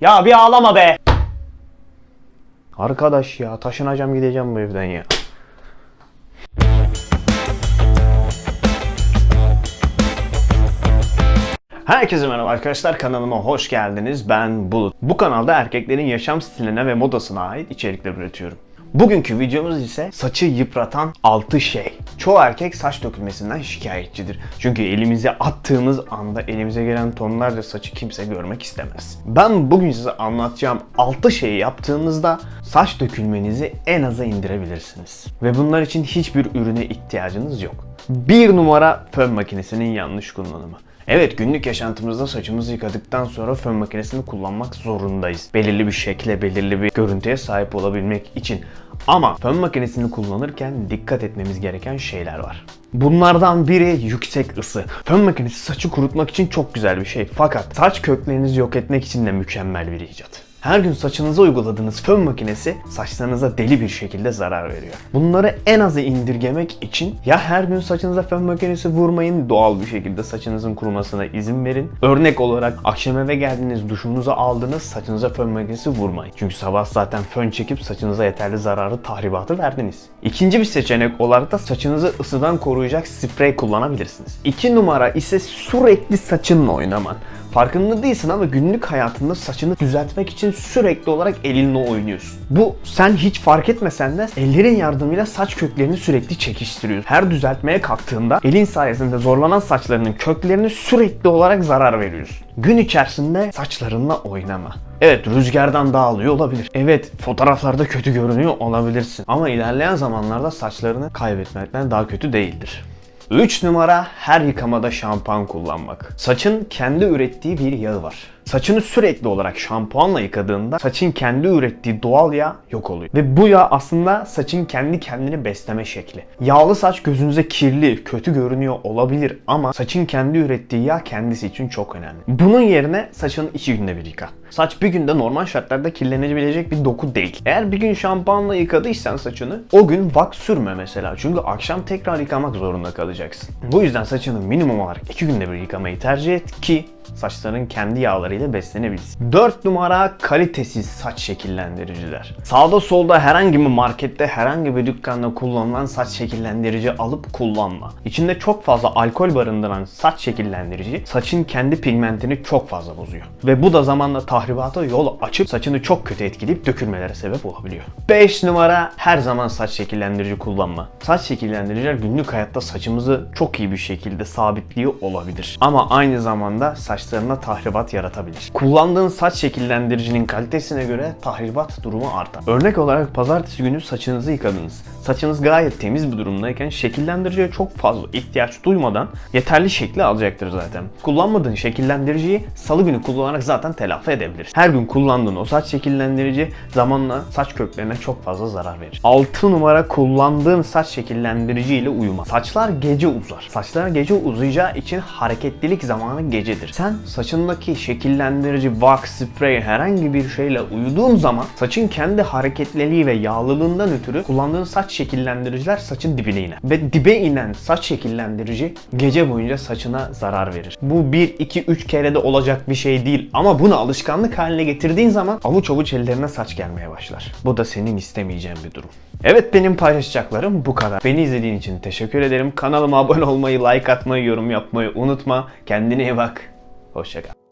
Ya bir ağlama be. Arkadaş ya taşınacağım gideceğim bu evden ya. Herkese merhaba arkadaşlar kanalıma hoş geldiniz. Ben Bulut. Bu kanalda erkeklerin yaşam stiline ve modasına ait içerikler üretiyorum. Bugünkü videomuz ise saçı yıpratan 6 şey. Çoğu erkek saç dökülmesinden şikayetçidir. Çünkü elimize attığımız anda elimize gelen tonlarca saçı kimse görmek istemez. Ben bugün size anlatacağım 6 şeyi yaptığınızda saç dökülmenizi en aza indirebilirsiniz. Ve bunlar için hiçbir ürüne ihtiyacınız yok. Bir numara fön makinesinin yanlış kullanımı. Evet günlük yaşantımızda saçımızı yıkadıktan sonra fön makinesini kullanmak zorundayız. Belirli bir şekle, belirli bir görüntüye sahip olabilmek için. Ama fön makinesini kullanırken dikkat etmemiz gereken şeyler var. Bunlardan biri yüksek ısı. Fön makinesi saçı kurutmak için çok güzel bir şey. Fakat saç köklerinizi yok etmek için de mükemmel bir icat. Her gün saçınıza uyguladığınız fön makinesi saçlarınıza deli bir şekilde zarar veriyor. Bunları en aza indirgemek için ya her gün saçınıza fön makinesi vurmayın, doğal bir şekilde saçınızın kurumasına izin verin. Örnek olarak akşam eve geldiniz, duşunuzu aldınız, saçınıza fön makinesi vurmayın. Çünkü sabah zaten fön çekip saçınıza yeterli zararı, tahribatı verdiniz. İkinci bir seçenek olarak da saçınızı ısıdan koruyacak sprey kullanabilirsiniz. İki numara ise sürekli saçınla oynaman. Farkında değilsin ama günlük hayatında saçını düzeltmek için sürekli olarak elinle oynuyorsun. Bu sen hiç fark etmesen de ellerin yardımıyla saç köklerini sürekli çekiştiriyorsun. Her düzeltmeye kalktığında elin sayesinde zorlanan saçlarının köklerini sürekli olarak zarar veriyorsun. Gün içerisinde saçlarınla oynama. Evet rüzgardan dağılıyor olabilir. Evet fotoğraflarda kötü görünüyor olabilirsin. Ama ilerleyen zamanlarda saçlarını kaybetmekten daha kötü değildir. 3 numara her yıkamada şampuan kullanmak. Saçın kendi ürettiği bir yağı var. Saçını sürekli olarak şampuanla yıkadığında saçın kendi ürettiği doğal yağ yok oluyor. Ve bu yağ aslında saçın kendi kendini besleme şekli. Yağlı saç gözünüze kirli, kötü görünüyor olabilir ama saçın kendi ürettiği yağ kendisi için çok önemli. Bunun yerine saçını 2 günde bir yıka. Saç bir günde normal şartlarda kirlenebilecek bir doku değil. Eğer bir gün şampuanla yıkadıysan saçını o gün wax sürme mesela. Çünkü akşam tekrar yıkamak zorunda kalacaksın. Bu yüzden saçını minimum olarak 2 günde bir yıkamayı tercih et ki saçların kendi yağlarıyla beslenebilsin. 4 numara kalitesiz saç şekillendiriciler. Sağda solda herhangi bir markette herhangi bir dükkanda kullanılan saç şekillendirici alıp kullanma. İçinde çok fazla alkol barındıran saç şekillendirici saçın kendi pigmentini çok fazla bozuyor. Ve bu da zamanla tahribata yol açıp saçını çok kötü etkileyip dökülmelere sebep olabiliyor. 5 numara her zaman saç şekillendirici kullanma. Saç şekillendiriciler günlük hayatta saçımızı çok iyi bir şekilde sabitliyor olabilir. Ama aynı zamanda saçlarına tahribat yaratabilir. Kullandığın saç şekillendiricinin kalitesine göre tahribat durumu artar. Örnek olarak pazartesi günü saçınızı yıkadınız. Saçınız gayet temiz bir durumdayken şekillendiriciye çok fazla ihtiyaç duymadan yeterli şekli alacaktır zaten. Kullanmadığın şekillendiriciyi salı günü kullanarak zaten telafi edebilirsin. Her gün kullandığın o saç şekillendirici zamanla saç köklerine çok fazla zarar verir. 6 numara kullandığın saç şekillendirici ile uyuma. Saçlar gece uzar. Saçlar gece uzayacağı için hareketlilik zamanı gecedir. Sen saçındaki şekillendirici, wax, sprey herhangi bir şeyle uyuduğun zaman saçın kendi hareketliliği ve yağlılığından ötürü kullandığın saç şekillendiriciler saçın dibine iner. Ve dibe inen saç şekillendirici gece boyunca saçına zarar verir. Bu 1, 2, 3 kere de olacak bir şey değil ama bunu alışkanlık haline getirdiğin zaman avuç avuç ellerine saç gelmeye başlar. Bu da senin istemeyeceğin bir durum. Evet benim paylaşacaklarım bu kadar. Beni izlediğin için teşekkür ederim. Kanalıma abone olmayı, like atmayı, yorum yapmayı unutma. Kendine iyi bak. Hoşçakal.